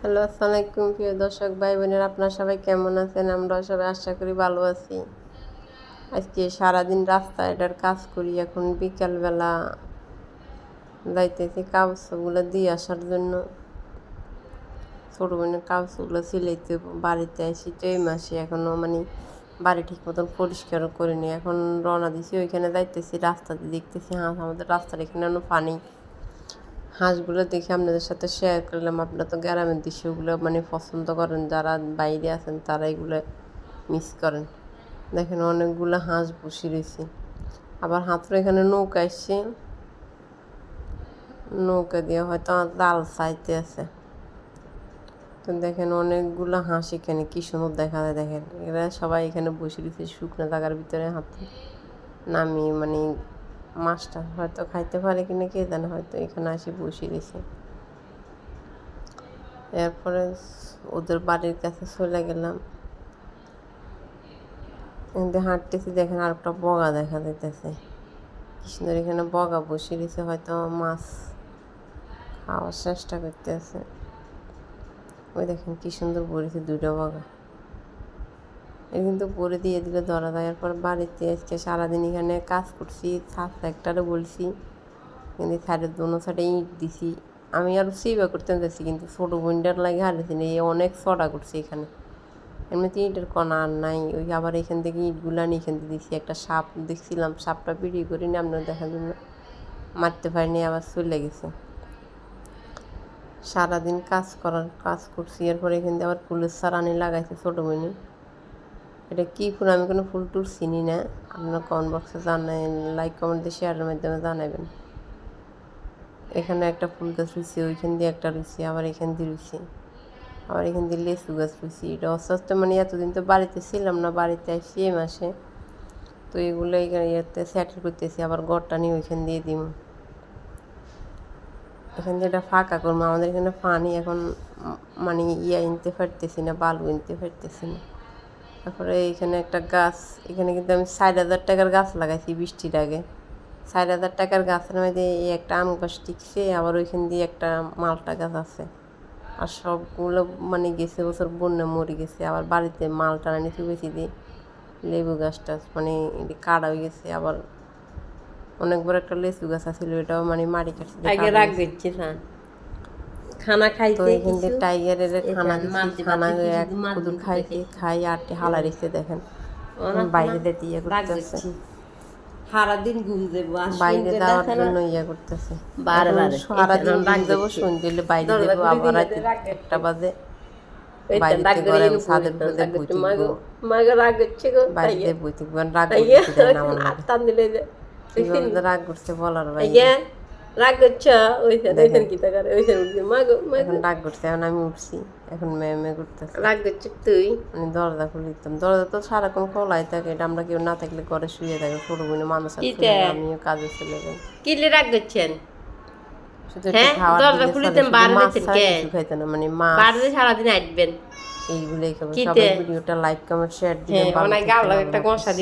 Hello আসসালামু আলাইকুম প্রিয় দর্শক ভাই বোনের আপনারা সবাই কেমন আছেন? আমরা সবাই আশা করি ভালো আছি। আজকে সারাদিন রাস্তা এটার কাজ করি, এখন বিকালবেলা যাইতেছি কাগজগুলো দিয়ে আসার জন্য। ছোটো বোনের কাগজগুলো সিলাইতে বাড়িতে আসি তো এই মাসে এখনও মানে বাড়ি ঠিক মতন পরিষ্কারও করিনি। এখন রওনা দিছি, ওইখানে যাইতেছি, রাস্তাতে দেখতেছি হাঁস আমাদের রাস্তার এখানে পানি হাঁসগুলো দেখে আপনাদের সাথে শেয়ার করলাম। আপনারা তো গ্রামের দৃশ্যগুলো মানে পছন্দ করেন। যারা বাইরে আছেন, তারা এগুলো মিস করেন। দেখেন অনেকগুলো হাঁস বসে রয়েছে। আবার হাতরা এখানে নৌকা এসছে। নৌকা দিয়ে হয়তো জাল চাইতে আছে। তো দেখেন অনেকগুলো হাঁস এখানে। কি সুন্দর দেখা যায় দেখেন। এরা সবাই এখানে বসে রয়েছে শুকনো জায়গার ভিতরে হাত নামিয়ে মানে মাছটা হয়তো খাইতে পারে কি না কে জানে, হয়তো এখানে আসি বসে রয়েছে এরপরে ওদের বাড়ির কাছে চলে গেলাম। এখানে হাঁটতেছি, দেখেন আর একটা বগা দেখা যাইতেছে। কি সুন্দর এখানে বগা বসে রয়েছে হয়তো মাছ খাওয়ার চেষ্টা করতেছে। ওই দেখেন কি সুন্দর পড়েছে দুটো বগা। কিন্তু পরে দিয়ে দিলে ধরা যায় এরপর বাড়িতে আজকে সারাদিন এখানে কাজ করছি ছাদ একটারে বলছি। কিন্তু সাইডের দোনো সাইডে ইট দিছি। আমি আরও সেবা করতে যাচ্ছি, কিন্তু ছোটো বোনটার লাগে হারিয়েছি না এই অনেক ছটা করছি এখানে। এমনিতে ইটের কণা আর নাই, ওই আবার এখান থেকে ইটগুলো আনি এখান থেকে দিছি। একটা সাপ দেখছিলাম, সাপটা ভিডিও করি না আপনার দেখার জন্য মারতে পারিনি, আবার চলে গেছে। সারাদিন কাজ করার, কাজ করছি, এরপর এখান থেকে আবার ফুলের সারানি লাগাইছে ছোটো বোনে। এটা কী ফুল? আমি কোনো ফুল টুল চিনি না। আপনারা কমেন্ট বক্সে জানাই লাইক কমেন্ট দিয়ে শেয়ারের মাধ্যমে জানাবেন এখানে একটা ফুল গাছ রুইছি ওইখান দিয়ে একটা রুইছি আবার এখান দিয়ে রুইছি আবার এখান দিয়ে লেচু গাছ রুইছি এটা আস্তে মানে এতদিন তো বাড়িতে ছিলাম না, বাড়িতে আসছি এই মাসে। তো এগুলো এখানে ইয়েতে সেটেল করতেছি, আবার গড়টা নিয়ে ওইখান দিয়ে দিব এখান দিয়ে এটা ফাঁকা করব। আমাদের এখানে পানি এখন মানে ইয়া ইনতে পারতেছি না, বালু ইনতে পারতেছি না। তারপরে এখানে একটা গাছ, এখানে কিন্তু আমি ষাট হাজার টাকার গাছ লাগাইছি বৃষ্টির আগে। ষাট হাজার টাকার গাছের মধ্যে এই একটা আম গাছ টিকছে, আবার ওইখান দিয়ে একটা মালটা গাছ আছে। আর সবগুলো মানে গেছে বছর বন্যা মরে গেছে, আবার বাড়িতে মালটা আনি বেশি দিয়ে লেবু গাছটা মানে এটি কাটা হয়ে গেছে, আবার অনেক বড় একটা লেচু গাছ আছিল, এটাও মানে মারি কাটছে। আগে হয়েছে। না খানা খাইতে টাইগারের খানা দিচ্ছি খানা শুধু খাইতে খাই আটটি হালা রেখে দেখেন। বাইরে দিয়ে করতেছে। সারাদিন ঘুম দেবো বাইরে জন্য ইয়ে করতেছে। বারে এখন বারে। সারাদিন ঘুম দেবো সন্ধ্যে বাইরে দেবো আবার রাতে একটা বাজে। রাগ করছে, আর বলার আইয়া রাগ করছে? ওইখানে ওইখানে কি ওইখানে উঠছে এখন রাগ করছে এখন আমি উঠছি এখন মেয়ে মেয়ে করতেছে। রাগ তুই? আমি দরজা খুলে দিতাম। দরজা তো সারাক্ষণ খোলাই থাকে এটা আমরা কেউ না থাকলে ঘরে শুয়ে থাকে ছোট বোনে মানুষ আমিও কাজে চলে যাই। কি লে রাগ করছেন? শুধু হ্যাঁ, দরজা খুলে বাইরে দিতেন কে? খাইতে না মানে বাড়িতে সারাদিন আসবেন। এইগুলোই খাব? সবাই ভিডিওটা লাইক কমেন্ট শেয়ার দিবেন হ্যাঁ অনেক থাকবেন, গাও লাগে একটা। মশা